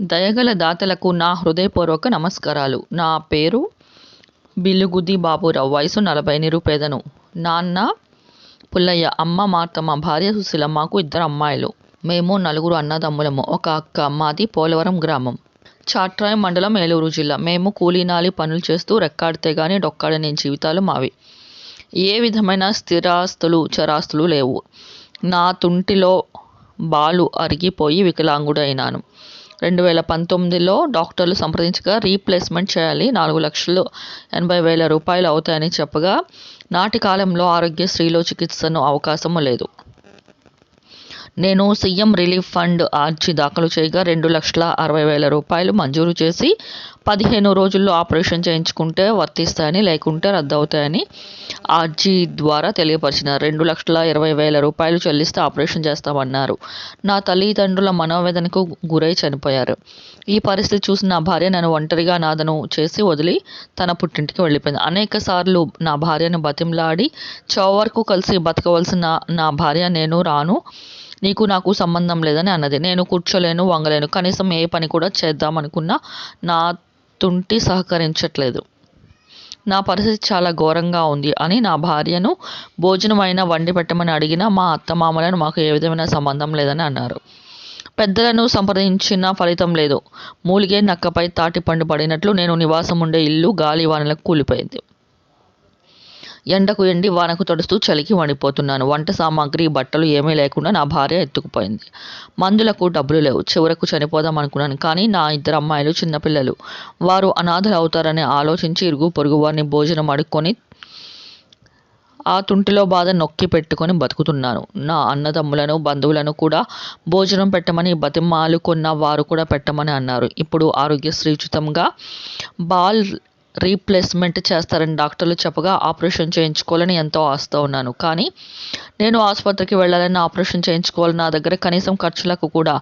దయగల దాతలకు నా హృదయపూర్వక నమస్కారాలు. నా పేరు బిల్లుగుద్ది బాబురావు వయసు నలభై నిరుపేదను. నాన్న పుల్లయ్య అమ్మ మార్తమ్మ భార్య సుశీలమ్మకు ఇద్దరు అమ్మాయిలు. మేము నలుగురు అన్నదమ్ములము. ఒక అక్క మాది పోలవరం గ్రామం. చాట్రాయ్ మండలం ఏలూరు జిల్లా. మేము కూలీనాలి పనులు చేస్తూ రెక్కాడితే గాని డొక్కాడని జీవితాలు మావి. ఏ విధమైన స్థిరాస్తులు చరాస్తులు లేవు. నా తుంటిలో బాలు అరిగిపోయి వికలాంగుడైనాను. రెండు వేల పంతొమ్మిదిలో డాక్టర్లు సంప్రదించగా రీప్లేస్మెంట్ చేయాలి. నాలుగు లక్షలు ఎనభై వేల రూపాయలు అవుతాయని చెప్పగా నాటి కాలంలో ఆరోగ్యశ్రీలో చికిత్సను అవకాశము లేదు. నేను సీఎం రిలీఫ్ ఫండ్ ఆర్జీ దాఖలు చేయగా రెండు లక్షల అరవై వేల రూపాయలు మంజూరు చేసి పదిహేను రోజుల్లో ఆపరేషన్ చేయించుకుంటే వర్తిస్తాయని లేకుంటే రద్దవుతాయని ఆర్జీ ద్వారా తెలియపరిచినారు రెండు లక్షల ఇరవై వేల రూపాయలు చెల్లిస్తే ఆపరేషన్ చేస్తామన్నారు. నా తల్లిదండ్రుల మనోవేదనకు గురై చనిపోయారు. ఈ పరిస్థితి చూసి నా భార్య నన్ను ఒంటరిగా నాదను చేసి వదిలి తన పుట్టింటికి వెళ్ళిపోయింది. అనేక సార్లు నా భార్యను బతిమలాడి చౌవర్కు వరకు కలిసి బతకవలసిన నా భార్య నేను రాను. నీకు నాకు సంబంధం లేదని అన్నది. నేను కూర్చోలేను వంగలేను. కనీసం ఏ పని కూడా చేద్దామనుకున్నా నా తుంటి సహకరించట్లేదు. నా పరిస్థితి చాలా ఘోరంగా ఉంది అని నా భార్యను భోజనమైనా వండి పెట్టమని అడిగినా మా అత్తమామలను మాకు ఏ విధమైన సంబంధం లేదని అన్నారు. పెద్దలను సంప్రదించిన ఫలితం లేదు. మూలిగే నక్కపై తాటిపండు పడినట్లు నేను నివాసం ఉండే ఇల్లు గాలి వానలకు కూలిపోయింది. ఎండకు ఎండి వానకు తడుస్తూ చలికి వణిపోతున్నాను. వంట సామాగ్రి బట్టలు ఏమీ లేకుండా నా భార్య ఎత్తుకుపోయింది. మందులకు డబ్బులు లేవు. చివరకు చనిపోదాం అనుకున్నాను కానీ నా ఇద్దరు అమ్మాయిలు చిన్నపిల్లలు వారు అనాథలు అవుతారని ఆలోచించి ఇరుగు పొరుగు వారిని భోజనం అడుక్కొని ఆ తుంటిలో బాధ నొక్కి పెట్టుకొని బతుకుతున్నాను. నా అన్నదమ్ములను బంధువులను కూడా భోజనం పెట్టమని బతిమాలుకున్న వారు కూడా పెట్టమని అన్నారు. ఇప్పుడు ఆరోగ్యశ్రీ ఉచితంగా బాల్ రీప్లేస్మెంట్ చేస్తారని డాక్టర్లు చెప్పగా ఆపరేషన్ చేయించుకోవాలని ఎంతో ఆశతో ఉన్నాను. కానీ నేను ఆసుపత్రికి వెళ్ళాలని ఆపరేషన్ చేయించుకోవాలి నా దగ్గర కనీసం ఖర్చులకు కూడా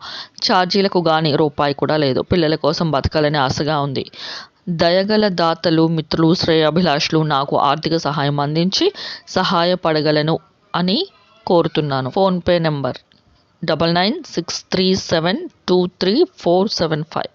ఛార్జీలకు కానీ రూపాయి కూడా లేదు. పిల్లల కోసం బతకాలని ఆశగా ఉంది. దయగల దాతలు మిత్రులు శ్రేయాభిలాషులు నాకు ఆర్థిక సహాయం అందించి సహాయపడగలను అని కోరుతున్నాను. PhonePe number double nine six three seven two three four seven five.